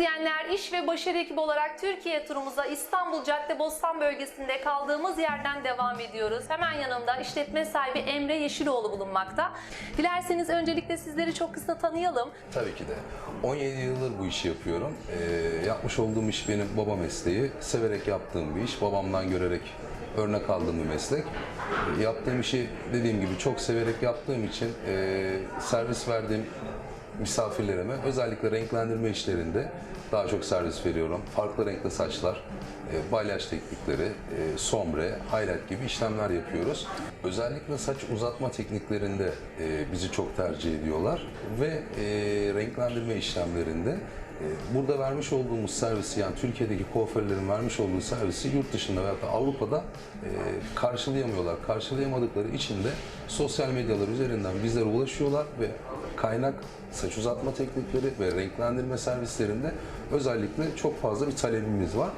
izleyenler, iş ve başarı ekibi olarak Türkiye turumuza İstanbul Caddebostan bölgesinde kaldığımız yerden devam ediyoruz. Hemen yanımda işletme sahibi Emre Yeşiloğlu bulunmakta. Dilerseniz öncelikle sizleri çok kısa tanıyalım. Tabii ki de. 17 yıldır bu işi yapıyorum. Ee, yapmış olduğum iş benim baba mesleği. Severek yaptığım bir iş. Babamdan görerek örnek aldığım bir meslek. Ee, yaptığım işi dediğim gibi çok severek yaptığım için e, servis verdiğim misafirlerime özellikle renklendirme işlerinde daha çok servis veriyorum. Farklı renkli saçlar, e, balyaj teknikleri, e, sombre, highlight gibi işlemler yapıyoruz. Özellikle saç uzatma tekniklerinde e, bizi çok tercih ediyorlar ve renklendirme işlemlerinde burada vermiş olduğumuz servisi yani Türkiye'deki kuaförlerin vermiş olduğu servisi yurt dışında veya da Avrupa'da karşılayamıyorlar. Karşılayamadıkları için de sosyal medyalar üzerinden bizlere ulaşıyorlar ve kaynak saç uzatma teknikleri ve renklendirme servislerinde özellikle çok fazla bir talebimiz var.